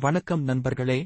வணக்கம் நண்பர்களே.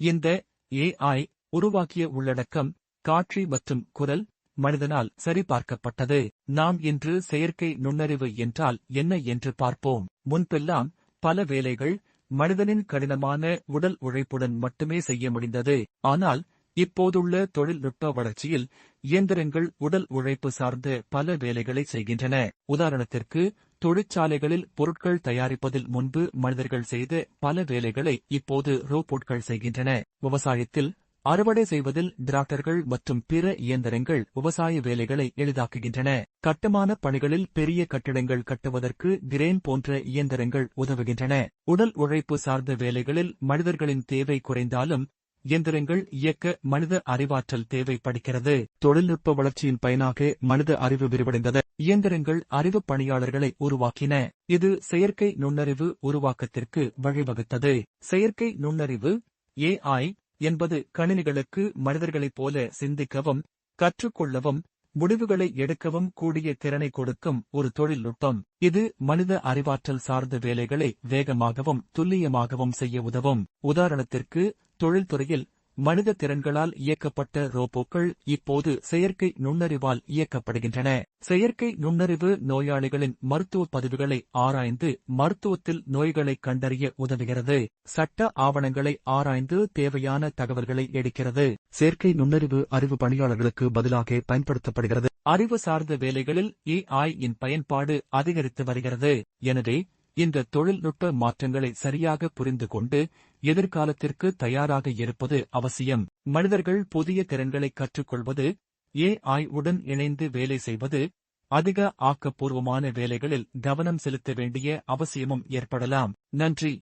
இந்த ஏஐ உருவாக்கிய உள்ளடக்கம் காட்சி மற்றும் குரல் மனிதனால் சரிபார்க்கப்பட்டது. நாம் இன்று செயற்கை நுண்ணறிவு என்றால் என்ன என்று பார்ப்போம். முன்பெல்லாம் பல வேலைகள் மனிதனின் கடினமான உடல் உழைப்புடன் மட்டுமே செய்ய முடிந்தது. ஆனால் இப்போதுள்ள தொழில்நுட்ப வளர்ச்சியில் இயந்திரங்கள் உடல் உழைப்பு சார்ந்த பல வேலைகளை செய்கின்றன. உதாரணத்திற்கு தொழிற்சாலைகளில் பொருட்கள் தயாரிப்பதில் முன்பு மனிதர்கள் செய்த பல வேலைகளை இப்போது ரோபோட்கள் செய்கின்றன. விவசாயத்தில் அறுவடை செய்வதில் டிராக்டர்கள் மற்றும் பிற இயந்திரங்கள் விவசாய வேலைகளை எளிதாக்குகின்றன. கட்டுமான பணிகளில் பெரிய கட்டிடங்கள் கட்டுவதற்கு கிரேன் போன்ற இயந்திரங்கள் உதவுகின்றன. உடல் உழைப்பு சார்ந்த வேலைகளில் மனிதர்களின் தேவை குறைந்தாலும் இயந்திரங்கள் இயக்க மனித அறிவாற்றல் தேவைப்படுகிறது. தொழில்நுட்ப வளர்ச்சியின் பயனாக மனித அறிவு விரிவடைந்தது. இயந்திரங்கள் அறிவு பணியாளர்களை உருவாக்கின. இது செயற்கை நுண்ணறிவு உருவாக்கத்திற்கு வழிவகுத்தது. செயற்கை நுண்ணறிவு ஏஐ என்பது கணினிகளுக்கு மனிதர்களைப் போல சிந்திக்கவும் கற்றுக்கொள்ளவும் முடிவுகளை எடுக்கவும் கூடிய திறனை கொடுக்கும் ஒரு தொழில்நுட்பம். இது மனித அறிவாற்றல் சார்ந்த வேலைகளை வேகமாகவும் துல்லியமாகவும் செய்ய உதவும். உதாரணத்திற்கு தொழில்துறையில் மனித திறன்களால் இயக்கப்பட்ட ரோபோக்கள் இப்போது செயற்கை நுண்ணறிவால் இயக்கப்படுகின்றன. செயற்கை நுண்ணறிவு நோயாளிகளின் மருத்துவ பதிவுகளை ஆராய்ந்து மருத்துவத்தில் நோய்களை கண்டறிய உதவுகிறது. சட்ட ஆவணங்களை ஆராய்ந்து தேவையான தகவல்களை எடுக்கிறது. செயற்கை நுண்ணறிவு அறிவு பணியாளர்களுக்கு பதிலாக பயன்படுத்தப்படுகிறது. அறிவு சார்ந்த வேலைகளில் ஏஐ இன் பயன்பாடு அதிகரித்து வருகிறது. எனவே இந்த தொழில்நுட்ப மாற்றங்களை சரியாக புரிந்து கொண்டு எதிர்காலத்திற்கு தயாராக இருப்பது அவசியம். மனிதர்கள் புதிய திறன்களை கற்றுக்கொள்வது ஏஐ உடன் இணைந்து வேலை செய்வது அதிக ஆக்கப்பூர்வமான வேலைகளில் கவனம் செலுத்த வேண்டிய அவசியமும் ஏற்படலாம். நன்றி.